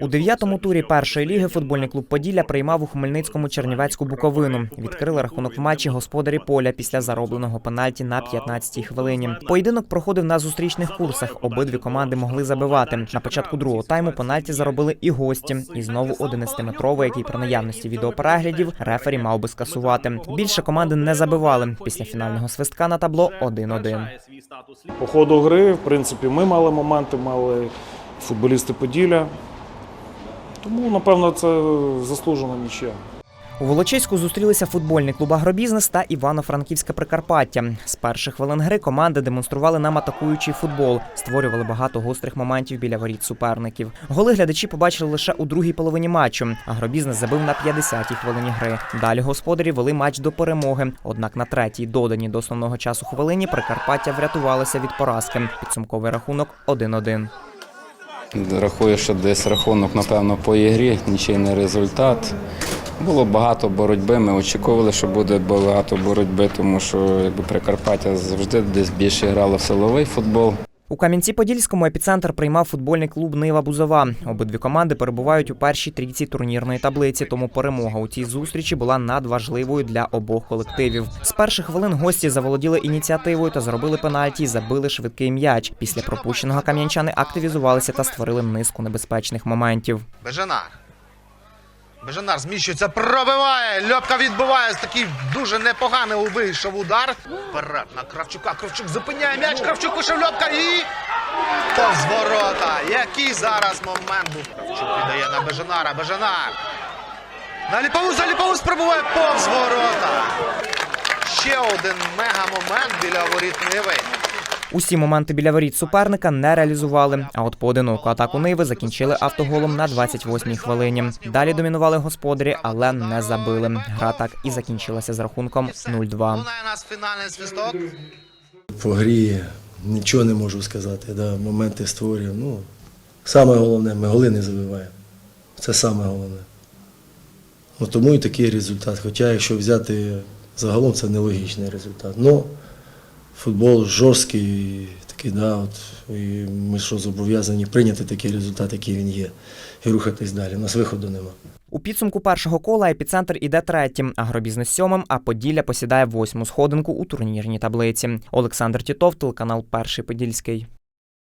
У дев'ятому турі першої ліги футбольний клуб Поділля приймав у Хмельницькому Чернівецьку Буковину. Відкрили рахунок в матчі господарі поля після заробленого пенальті на 15-й хвилині. Поєдинок проходив на зустрічних курсах. Обидві команди могли забивати. На початку другого тайму пенальті заробили і гості. І знову 11-метровий, який при наявності відеопереглядів рефері мав би скасувати. Більше команди не забивали. Після фінального свистка на табло 1-1. По ходу гри, в принципі, ми мали моменти, мали футболісти Поділля. Тому, напевно, це заслужена нічия. У Волочиську зустрілися футбольний клуб Агробізнес та Івано-Франківське Прикарпаття. З перших хвилин гри команди демонстрували нам атакуючий футбол, створювали багато гострих моментів біля воріт суперників. Голи глядачі побачили лише у другій половині матчу. Агробізнес забив на 50-й хвилині гри. Далі господарі вели матч до перемоги. Однак на третій, додані до основного часу хвилині, Прикарпаття врятувалося від поразки. Підсумковий рахунок 1-1. Рахую, що десь рахунок, напевно, по ігрі, нічийний результат. Було багато боротьби. Ми очікували, що буде багато боротьби, тому що якби Прикарпаття завжди десь більше грало в силовий футбол. У Кам'янці-Подільському епіцентр приймав футбольний клуб Нива Бузова. Обидві команди перебувають у першій трійці турнірної таблиці, тому перемога у цій зустрічі була надважливою для обох колективів. З перших хвилин гості заволоділи ініціативою та зробили пенальті, забили швидкий м'яч. Після пропущеного кам'янчани активізувалися та створили низку небезпечних моментів. Бежанар. Бежанар зміщується, пробиває. Льопка відбиває. Такий дуже непоганий вийшов удар. Вперед на Кравчука. Кравчук зупиняє м'яч. Кравчук вийшов Льопка і. Повз ворота. Який зараз момент був. Кравчук віддає на Бежанара. Бежанар. На Ліпову за Ліпову спробуває повз ворота. Ще один мега-момент біля воріт Ниви. Усі моменти біля воріт суперника не реалізували. А от поодиноку атаку Ниви закінчили автоголом на 28-й хвилині. Далі домінували господарі, але не забили. Гра так і закінчилася з рахунком 0-2. Лунає нас фінальний свисток. По грі нічого не можу сказати. Да, моменти створюємо. Ну, саме головне, ми голи не забиваємо. Це саме головне. От тому і такий результат. Хоча, якщо взяти загалом, це нелогічний результат. Ну, футбол жорсткий, такий, да, от, і ми що зобов'язані прийняти такий результат, який він є, і рухатись далі. У нас виходу нема. У підсумку першого кола епіцентр іде третім, агробізнес сьомим, а Поділля посідає восьму сходинку у турнірній таблиці. Олександр Тітов, телеканал Перший Подільський.